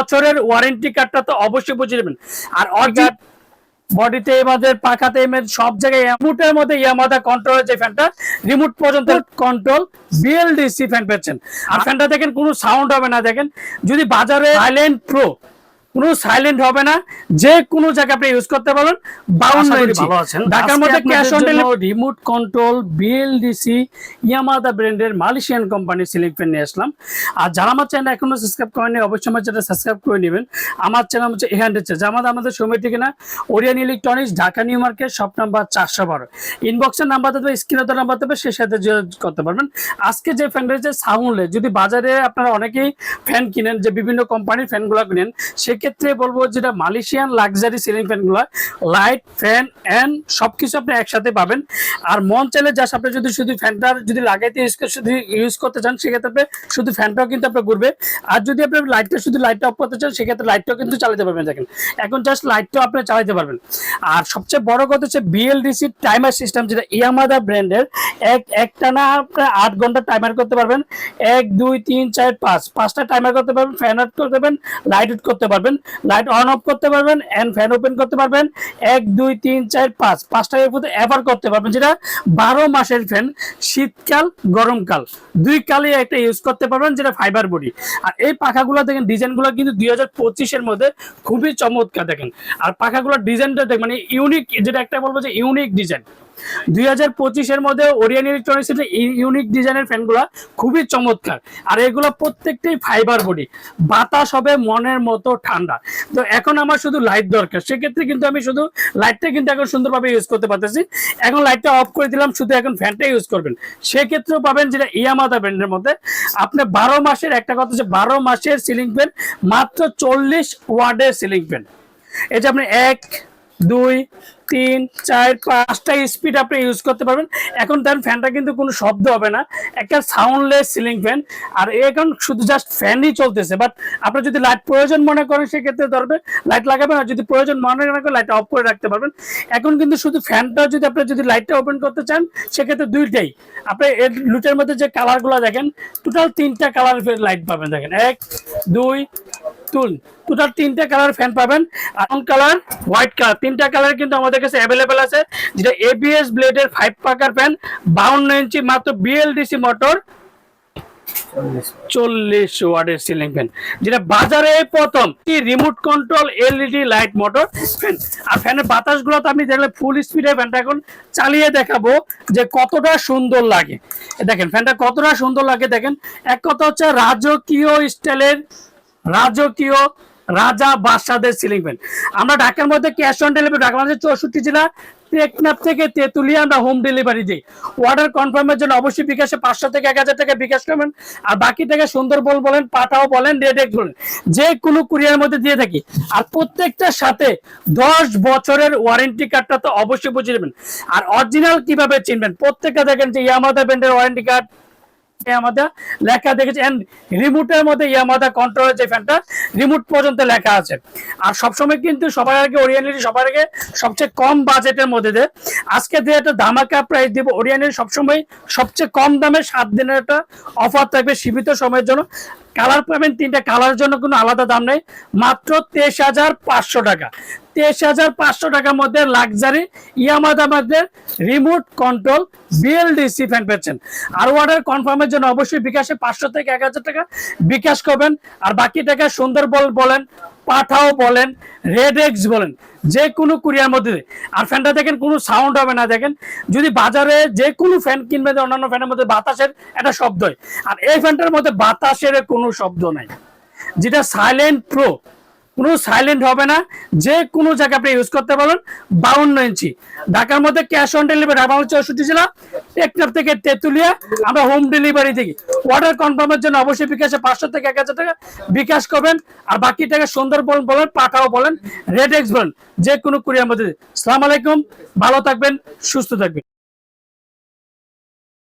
বছরের ওয়ারেন্টি কার্ডটা তো অবশ্যই বুঝে নেবেন। আর অর্গাট বডিতে আমাদের, পাখাতে এমের সব জায়গায় রিমোটের মধ্যে ইয়ামাদা কন্ট্রোল যে ফ্যানটা রিমোট পর্যন্ত কন্ট্রোল বিএলডিসি ফ্যান পাচ্ছেন আর ফ্যানটা দেখেন কোনো সাউন্ড হবে না, দেখেন। যদি বাজারে সাইলেন্ট প্রো কোনো সাইলেন্ট হবে না। যে কোনো জায়গায় আপনি ইউজ করতে পারবেন বাউন্ন ইঞ্চি। ঢাকার মধ্যে ক্যাশ অন জন্য রিমোট কন্ট্রোল বিএলডিসি ইয়ামাদা ব্র্যান্ডের মালয়েশিয়ান কোম্পানির সিলিং ফ্যান নিয়ে আসলাম। আর যারা আমার চ্যানেল এখনও সাবস্ক্রাইব করেনি অবশ্যই আমার চ্যানেল সাবস্ক্রাইব করে নেবেন। আমার চ্যানেল হচ্ছে এহান্ডেড চ্যানেল আমাদের আমাদের সময় ঠিকানা Orion electronics Dhaka new market shop number চারশো বারো। ইনবক্সের নাম্বার দেবে স্ক্রিনে তো নাম্বার দেবে সে সাথে যোগাযোগ করতে পারবেন। আজকে যে ফ্যান রয়েছে সাউন্ডলে যদি বাজারে আপনারা অনেকেই ফ্যান কিনেন যে বিভিন্ন কোম্পানির ফ্যানগুলো কিনেন সেক্ষেত্রে বলব যেটা মালয়েশিয়ান লাক্সারি সিলিং ফ্যানগুলো লাইট ফ্যান অ্যান্ড সবকিছু আপনি একসাথে পাবেন। আর মন চাইলে জাস্ট আপনি যদি শুধু ফ্যানটার যদি লাগাইতে শুধু ইউজ করতে চান, সেক্ষেত্রে আপনি শুধু ফ্যানটাও কিন্তু আপনার ঘুরবে। আর যদি আপনি লাইটটা শুধু লাইটটা অফ করতে চান, সেক্ষেত্রে লাইটটাও কিন্তু চালাতে পারবেন, দেখেন। এখন জাস্ট লাইটটাও আপনি চালাতে পারবেন। আর সবচেয়ে বড় কথা হচ্ছে বিএলডিসি টাইমার সিস্টেম যেটা ইয়ামাদা ব্র্যান্ডের এক একটা না আপনার আট ঘণ্টা টাইমার করতে পারবেন। এক, দুই, তিন, চার, পাঁচ। পাঁচটা টাইমার করতে পারবেন ফ্যান অফ করতে পারবেন লাইট অফ করতে পারবেন। লাইট অন অফ করতে পারবেন এন্ড ফ্যান ওপেন করতে পারবেন। এক, দুই, তিন, চার, পাঁচ। পাঁচটা এভার করতে পারবেন যেটা বারো মাসের ফ্যান শীতকাল, গরমকাল। দুই কালে একটা ইউজ করতে পারবেন যেটা ফাইবার বডি আর এই পাখাগুলো দেখেন, ডিজাইনগুলো কিন্তু দুই হাজার পঁচিশের মধ্যে খুবই চমৎকার দেখেন। আর পাখাগুলোর ডিজাইনটা দেখ মানে ইউনিক যেটা একটা বলব যে ইউনিক ডিজাইন দুই হাজার পঁচিশের মধ্যে ওরিয়ান ইলেকট্রনিক্স ইউনিক ডিজাইনের ফ্যানগুলো খুবই চমৎকার। আর এগুলো প্রত্যেকটাই ফাইবার বডি বাতাস হবে মনের মতো ঠান্ডা। তো এখন আমার শুধু লাইট দরকার। সেক্ষেত্রে কিন্তু আমি শুধু লাইটটা কিন্তু এখন সুন্দরভাবে ইউজ করতে পারতেছি। এখন লাইটটা অফ করে দিলাম, শুধু এখন ফ্যানটা ইউজ করবেন। সেক্ষেত্রেও পাবেন যেটা ইয়ামাদা ব্র্যান্ডের মধ্যে। আপনি বারো মাসের, একটা কথা হচ্ছে বারো মাসের সিলিং ফ্যান মাত্র চল্লিশ ওয়ার্ডের সিলিং ফ্যান এটা আপনি এক দুই, তিন, চার, পাঁচটা স্পিড আপনি ইউজ করতে পারবেন। এখন তার ফ্যানটা কিন্তু কোনো শব্দ হবে না। একটা সাউন্ডলেস সিলিং ফ্যান আর এখন শুধু জাস্ট ফ্যানই চলতেছে। বাট আপনার যদি লাইট প্রয়োজন মনে করেন, সেক্ষেত্রে ধরবে। লাইট লাগাবেন আর যদি প্রয়োজন মনে না করেন লাইট অফ করে রাখতে পারবেন। এখন কিন্তু শুধু ফ্যানটা যদি আপনি যদি লাইটটা ওপেন করতে চান, সেক্ষেত্রে দুইটাই। আপনি এর লুটের মধ্যে যে কালারগুলো দেখেন টোটাল তিনটা কালার লাইট পাবেন। দেখেন, এক, দুই তুল টোটাল তিনটা কালার ফ্যান পাবেন। আয়রন কালার হোয়াইট কালার তিনটা কালার কিন্তু আমাদের কাছে অ্যাভেলেবেল আছে। যেটা এবিএস ব্লেডের ফাইভ পাকার ফ্যান বাউন্ন ইঞ্চি মাত্র বিএলডিসি মোটর চল্লিশ ওয়ার্ডের সিলিং ফ্যান যেটা বাজারে প্রথম remote control LED light motor fan আর ফ্যানের বাতাসগুলো তো আমি দেখলে ফুল স্পিডে ফ্যানটা এখন চালিয়ে দেখাবো যে কতটা সুন্দর লাগে। দেখেন ফ্যানটা কতটা সুন্দর লাগে দেখেন। এক কথা হচ্ছে রাজকীয় স্টাইলের রাজকীয় রাজা বাদশাদের সিলিং ফ্যান আমরা ঢাকার মধ্যে ক্যাশ অন ডেলিভারি ঢাকা আমাদের চৌষট্টি জেলা, টেকনাফ থেকে তেতুলিয়া আমরা হোম ডেলিভারি দিই। অর্ডার কনফার্মের জন্য অবশ্যই বিকাশে পাঁচশো থেকে এক হাজার টাকা বিকাশ করবেন। আর বাকি টাকা সুন্দরবন বলেন পাঠাও বলেন রেডেক্স বলেন যে কোনো কুরিয়ার মধ্যে দিয়ে থাকি। আর প্রত্যেকটার সাথে দশ বছরের ওয়ারেন্টি কার্ডটা তো অবশ্যই বুঝে নেবেন। আর অরিজিনাল কীভাবে চিনবেন? প্রত্যেকটা দেখেন যে ইয়ামাদা ব্র্যান্ডের ওয়ারেন্টি কার্ড ইয়ামাদা লেখা এন্ড রিমোটের মধ্যে ইয়ামাদা যে ফ্যানটা রিমোট পর্যন্ত লেখা আছে। আর সবসময় কিন্তু সবার আগে সবার আগে সবচেয়ে কম বাজেটের মধ্যে দেয়। আজকে যে একটা ধামাকা প্রাইস সবসময় সবচেয়ে কম দামে সাত দিনের একটা অফার থাকবে সীমিত সময়ের জন্য। কালার পাবেন তিনটা কালার জন্য কোনো আলাদা দাম নেই। মাত্র তেইশ হাজার পাঁচশো টাকা। তেইশ হাজার পাঁচশো টাকার মধ্যে লাক্সারি ইয়ামাদা মধ্যে রিমোট কন্ট্রোল বিএলডিসি ফ্যান পাচ্ছেন আর অর্ডার কনফার্মের জন্য অবশ্যই বিকাশে পাঁচশো থেকে এক হাজার টাকা বিকাশ করবেন। আর বাকি টাকা সুন্দরবন বলেন, পাঠাও বলেন রেড এক্স বলেন, যে কোনো কুরিয়ার মধ্যে। আর ফ্যানটা দেখেন, কোনো সাউন্ড হবে না, দেখেন। যদি বাজারে যে কোনো ফ্যান কিনবে অন্যান্য ফ্যানের মধ্যে বাতাসের একটা শব্দ হয় আর এই ফ্যানটার মধ্যে বাতাসের কোনো শব্দ নাই। যেটা সাইলেন্ট প্রো কোনো সাইলেন্ট হবে না। যে কোনো জায়গায় আপনি ইউজ করতে পারবেন বাউন্ন ইঞ্চি। ঢাকার মধ্যে ক্যাশ অন ডেলিভারি ঢাকা চৌষট্টি জেলা টেকনাফ থেকে তেতুলিয়া। আমরা হোম ডেলিভারি দিই অর্ডার কনফার্মের জন্য অবশ্যই বিকাশে পাঁচশো থেকে এক হাজার টাকা বিকাশ করবেন। আর বাকি টাকা সুন্দরবন বলেন পাঠাও বলেন রেড এক্স বলেন, যে কোনো কুরিয়ার মধ্যে সালাম আলাইকুম, ভালো থাকবেন, সুস্থ থাকবেন।